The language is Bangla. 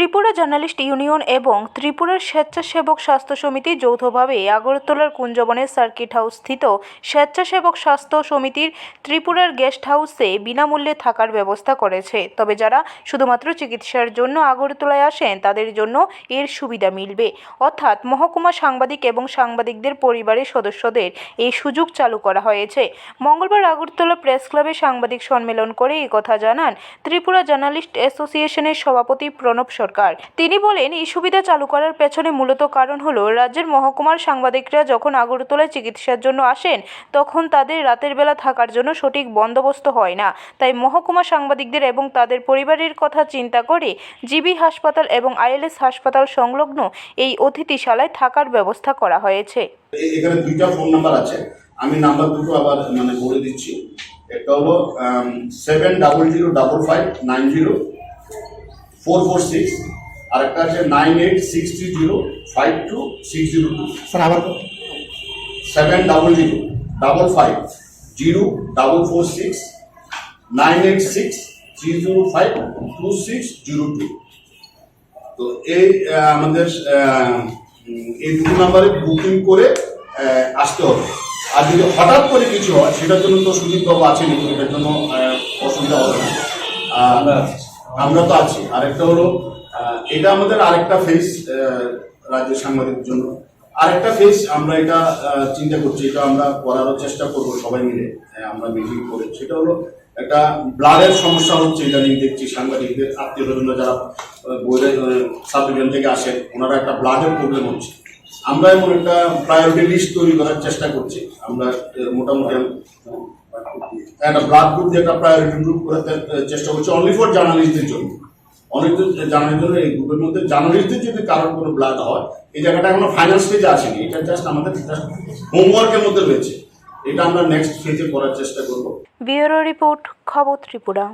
ত্রিপুরা জার্নালিস্ট ইউনিয়ন এবং ত্রিপুরার স্বেচ্ছাসেবক স্বাস্থ্য সমিতি যৌথভাবে আগরতলার কুঞ্জবনের সার্কিট হাউস স্থিত স্বেচ্ছাসেবক স্বাস্থ্য সমিতির ত্রিপুরার গেস্ট হাউসে বিনামূল্যে থাকার ব্যবস্থা করেছে। তবে যারা শুধুমাত্র চিকিৎসার জন্য আগরতলায় আসেন, তাদের জন্য এর সুবিধা মিলবে। অর্থাৎ মহকুমা সাংবাদিক এবং সাংবাদিকদের পরিবারের সদস্যদের এই সুযোগ চালু করা হয়েছে। মঙ্গলবার আগরতলা প্রেস ক্লাবে সাংবাদিক সম্মেলন করে কথা জানান ত্রিপুরা জার্নালিস্ট অ্যাসোসিয়েশনের সভাপতি প্রণব সরকার। তিনি বলেন, এই সুবিধা চালু করার পেছনে মূলত কারণ হলো, রাজ্যের মহকুমার সাংবাদিকরা যখন আগরতলায় চিকিৎসার জন্য আসেন, তখন তাদের রাতের বেলা থাকার জন্য সঠিক বন্দোবস্ত হয় না। তাই মহকুমা সাংবাদিকদের এবং তাদের পরিবারের কথা চিন্তা করে জিবি হাসপাতাল এবং আইএলএস হাসপাতাল সংলগ্ন এই অতিথিশালায় থাকার ব্যবস্থা করা হয়েছে। এখানে দুইটা ফোন নাম্বার আছে। আমি নাম্বার দুটো আবার মানে বলে দিচ্ছি। একটা হলো seven double zero double five nine zero four four six আর একটা আছে nine eight six three zero five two six zero two sir আবার seven double zero double five zero double four six nine eight six three zero five two six zero two তো এই আমাদের এই দুটো নাম্বারে বুকিং করে আসতে হবে। আর যদি হঠাৎ করে কিছু হয় সেটার জন্য তো সুদীপ বাবু আছেন এটার জন্য অসুবিধা হবে না। আর আমরা তো আছি। আরেকটা হলো এটা আমাদের আরেকটা ফেস রাজ্যের সাংবাদিকের জন্য। আরেকটা ফেস আমরা এটা চিন্তা করছি, এটা আমরা করারও চেষ্টা করব সবাই মিলে আমরা মিটিং করে। সেটা হলো, একটা ব্লাডের সমস্যা হচ্ছে ইদানিং দেখছি সাংবাদিকদের আত্মীয় স্বজনরা যারা সাব ডিভিশন থেকে আসেন, ওনারা একটা ব্লাডের প্রবলেম হচ্ছে। আমরা এমন একটা প্রায়োরিটি লিস্ট তৈরি করার চেষ্টা করছি। আমরা মোটামুটি একটা ব্লাড গ্রুপ দিয়ে একটা প্রায়োরিটি গ্রুপ আহ, চেষ্টা করছি অনলি ফর জার্নালিস্টদের জন্য। অনেক জার্নালিস্ট জন্য এই গ্রুপের মধ্যে জার্নালিস্টদের যদি কারোর কোনো ব্লাড হয় এই জায়গাটা এখনও ফাইনাল স্টেজে আসেনি। এটা জাস্ট আমাদের হোমওয়ার্কের মধ্যে রয়েছে। এটা আমরা নেক্সট ফেজে করার চেষ্টা করব। ব্যুরো রিপোর্ট খবর ত্রিপুরা।